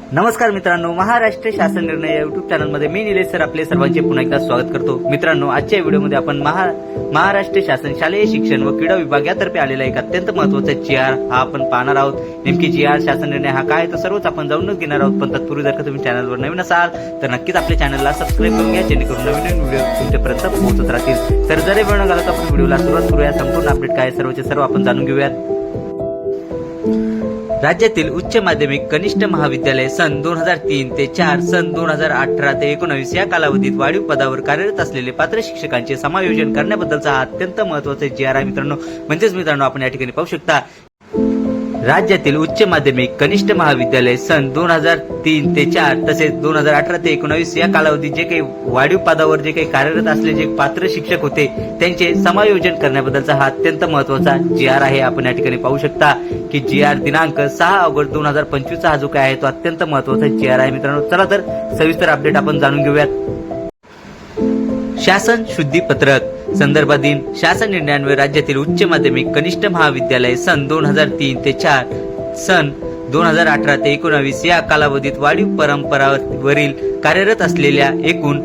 नमस्कार मित्रांनो महाराष्ट्र शासन निर्णय या युट्यूब चॅनलमध्ये मी निलेश सर आपले सर्वांचे पुन्हा एकदा स्वागत करतो. मित्रांनो आजच्या व्हिडिओमध्ये आपण महा महाराष्ट्र शासन शालेय शिक्षण व क्रीडा विभाग यातर्फे आलेला एक अत्यंत महत्त्वाचा जी आर हा आपण पाहणार आहोत. नेमकी जी आर शासन निर्णय हा काय तर सर्वच आपण जाऊनच घेणार आहोत. पण तत्पूर्वी जर का तुम्ही चॅनलवर नवीन असाल तर नक्कीच आपल्या चॅनलला सबस्क्राईब करून घ्या जेणेकरून नवीन नवीन व्हिडिओ तुमच्यापर्यंत पोहोचत राहतील. तर जरी वेळ न घालत आपण व्हिडिओला सुरुवात करूया. संपूर्ण अपडेट काय सर्वचे सर्व आपण जाणून घेऊयात. राज्यातील उच्च माध्यमिक कनिष्ठ महाविद्यालय सन दोन हजार तीन ते चार सन दोन हजार अठरा ते एकोणावीस या कालावधीत वाढीव पदावर कार्यरत असलेले पात्र शिक्षकांचे समायोजन करण्याबद्दलचा अत्यंत महत्त्वाचा जी आर मित्रांनो म्हणजेच मित्रांनो आपण या ठिकाणी पाहू शकता राज्यातील उच्च माध्यमिक कनिष्ठ महाविद्यालय सन दोन हजार तीन ते चार तसेच दोन हजार अठरा ते एकोणावीस या कालावधीत जे काही वाढीव पदावर जे काही कार्यरत असले जे पात्र शिक्षक होते त्यांचे समायोजन करण्याबद्दलचा हा अत्यंत महत्त्वाचा जी आर आहे. आपण या ठिकाणी पाहू शकता की जी आर दिनांक सहा ऑगस्ट दोन हजार पंचवीस हा जो काय आहे तो अत्यंत महत्त्वाचा जी आर आहे. मित्रांनो चला तर सविस्तर अपडेट आपण जाणून घेऊयात. शासन शुद्धी पत्रक. संदर्भातील शासन निर्णयांवर राज्यातील उच्च माध्यमिक कनिष्ठ महाविद्यालय सन दोन हजार तीन ते चार. सन दोन हजार अठरा ते एकोणावीस या कालावधीत वाढीव परंपरावरील कार्यरत असलेल्या एकूण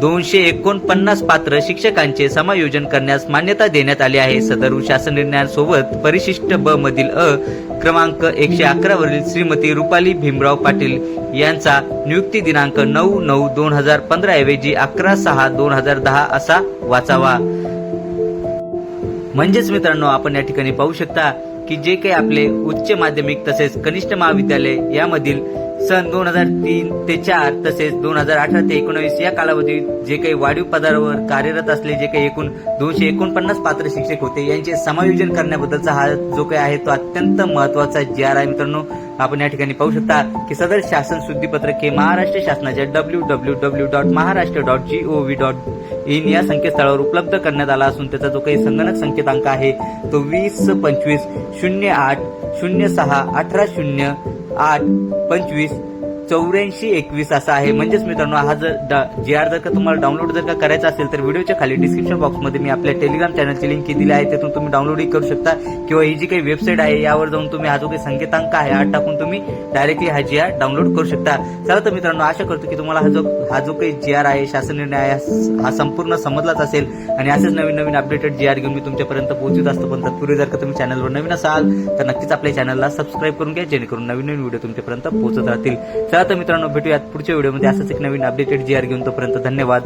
दोनशे एकोणपन्नास पात्र शिक्षकांचे समायोजन करण्यास मान्यता देण्यात आली आहे. सदर शासन निर्णयांसोबत परिशिष्ट ब मधील अ क्रमांक एकशे अकरा वरील श्रीमती रुपाली भीमराव पाटील यांचा नियुक्ती दिनांक नऊ नऊ दोन हजार पंधरा ऐवजी अकरा सहा दोन हजार दहा असा वाचावा. म्हणजेच मित्रांनो आपण या ठिकाणी पाहू शकता की जे काही आपले उच्च माध्यमिक तसेच कनिष्ठ महाविद्यालय यामधील सन दोन हजार तीन ते चार तसेच दोन हजार अठरा ते एकोणावीस या कालावधीत जे काही वाढीव पदावर कार्यरत असले जे काही एकूण दोनशे एकोणपन्नास पात्र शिक्षक होते यांचे समायोजन करण्याबद्दलचा हा जो काही आहे तो अत्यंत महत्त्वाचा जी आर आहे मित्रांनो आपण या ठिकाणी पाहू शकता की सदर शासन शुद्धीपत्रक हे महाराष्ट्र शासनाच्या W W W dot Maharashtra dot G O V dot in या संकेतस्थळावर उपलब्ध करण्यात आला असून त्याचा जो काही संगणक संकेतांक आहे तो वीस पंचवीस शून्य आठ शून्य सहा अठरा शून्य आठ पंचवीस चौऱ्याऐंशी एकवीस असा आहे. म्हणजेच मित्रांनो हा जर जे आर जर का तुम्हाला डाउनलोड जर का करायचा असेल तर व्हिडिओच्या खाली डिस्क्रिप्शन बॉक्समध्ये मी आपल्या टेलिग्राम चॅनलची लिंक दिली आहे. त्यातून तुम्ही डाउनलोडही करू शकता. किंवा ही जी काही वेबसाईट आहे यावर जाऊन तुम्ही हा जो काही संकेतांक आहे हा टाकून तुम्ही डायरेक्टली हा जी आर डाउनलोड करू शकता. चला तर मित्रांनो आशा करतो की तुम्हाला हा जो हा जो काही जी आर आहे शासन निर्णय आहे हा संपूर्ण समजलाच असेल. आणि असेच नवीन नवीन अपडेटेड जी आर घेऊन मी तुमच्यापर्यंत पोहोचत असतो. पण तत्पूर्वी जर का तुम्ही चॅनलवर नवीन असाल तर नक्कीच आपल्या चॅनलला सबस्क्राईब करून घ्या जेणेकरून नवीन नवीन व्हिडिओ तुमच्यापर्यंत पोहोचत राहतील. चला तर मित्रांनो भेटूयात पुढच्या व्हिडिओमध्ये. असंच एक नवीन अपडेटेड जी आर घेऊन तोपर्यंत धन्यवाद.